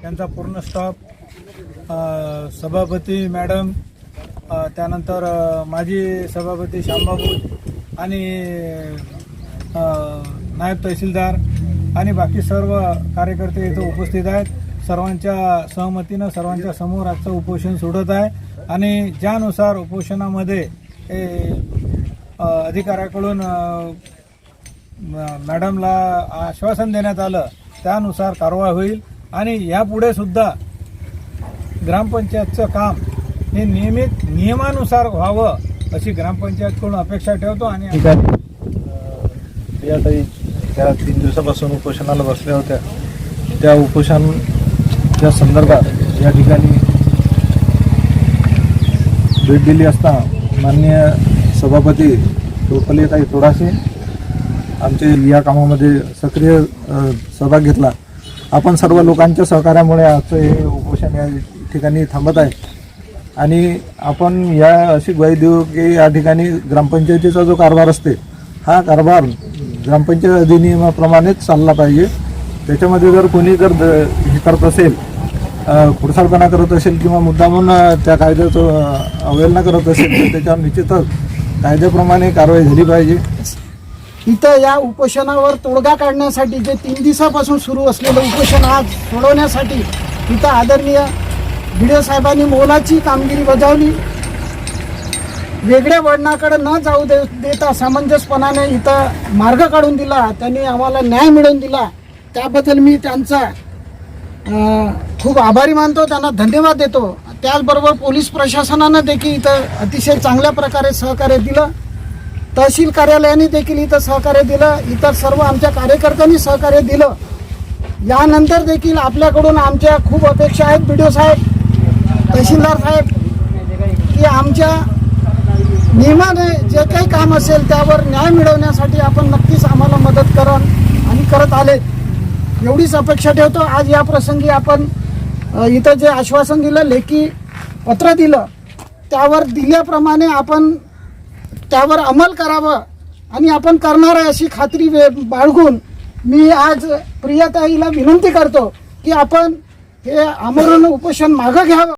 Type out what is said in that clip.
त्यांचा पूर्ण स्टाफ सभापती मॅडम त्यानंतर माजी सभापती श्यामबाबू आणि नायब तहसीलदार आणि बाकी सर्व कार्यकर्ते इथं उपस्थित आहेत. सर्वांच्या सहमतीनं सर्वांच्या समोर आजचं उपोषण सोडत आहे आणि ज्यानुसार उपोषणामध्ये अधिकाऱ्याकडून मॅडमला आश्वासन देण्यात आलं. त्यानुसार कारवाई होईल. आणि यापुढे सुद्धा ग्रामपंचायतचं काम हे नियमित नियमानुसार व्हावं अशी ग्रामपंचायतकडून अपेक्षा ठेवतो आणि या प्रियाताई त्या तीन दिवसापासून उपोषणाला बसल्या होत्या. त्या उपोषणच्या संदर्भात या ठिकाणी भेट दिली असता माननीय सभापती टोपलेताई थोडासे आमचे या कामामध्ये सक्रिय सहभाग घेतला. आपण सर्व लोकांच्या सहकार्यामुळे आजचं हे उपोषण या ठिकाणी थांबत आहे. आणि आपण या अशी ग्वाही देऊ की या ठिकाणी ग्रामपंचायतीचा जो कारभार असते हा कारभार ग्रामपंचायत अधिनियमाप्रमाणेच चालला पाहिजे. त्याच्यामध्ये जर कोणी जर द- हे करत असेल खुडसाळपणा करत असेल किंवा मुद्दामून त्या कायद्याचं अवहेलना करत असेल तर त्याच्यावर निश्चितच कायद्याप्रमाणे कारवाई झाली पाहिजे. इथं या उपोषणावर तोडगा काढण्यासाठी जे तीन दिवसापासून सुरू असलेलं उपोषण आज सोडवण्यासाठी इथं आदरणीय भिडे साहेबांनी मोलाची कामगिरी बजावली. वेगळ्या वळणाकडे न जाऊ दे देता सामंजस्यपणाने इथं मार्ग काढून दिला. त्यांनी आम्हाला न्याय मिळवून दिला. त्याबद्दल मी त्यांचा खूप आभारी मानतो. त्यांना धन्यवाद देतो. त्याचबरोबर पोलीस प्रशासनानं देखील इथं अतिशय चांगल्या प्रकारे सहकार्य दिलं. तहसील कार्यालयाने देखील इथं सहकार्य दिलं. इतर सर्व आमच्या कार्यकर्त्यांनी सहकार्य दिलं. यानंतर देखील आपल्याकडून आमच्या खूप अपेक्षा आहेत. बी साहेब तहसीलदार साहेब की आमच्या नियमाने जे काही काम असेल त्यावर न्याय मिळवण्यासाठी आपण नक्कीच आम्हाला मदत कराल आणि करत आले. एवढीच अपेक्षा ठेवतो. आज या प्रसंगी आपण इथं जे आश्वासन दिलं लेखी पत्र दिलं त्यावर दिल्याप्रमाणे आपण त्यावर अंमल करावं. आणि आपण करणार आहे अशी खात्री वे बाळगून मी आज प्रियाताईला विनंती करतो की आपण हे आमरण उपोषण मागं घ्यावं.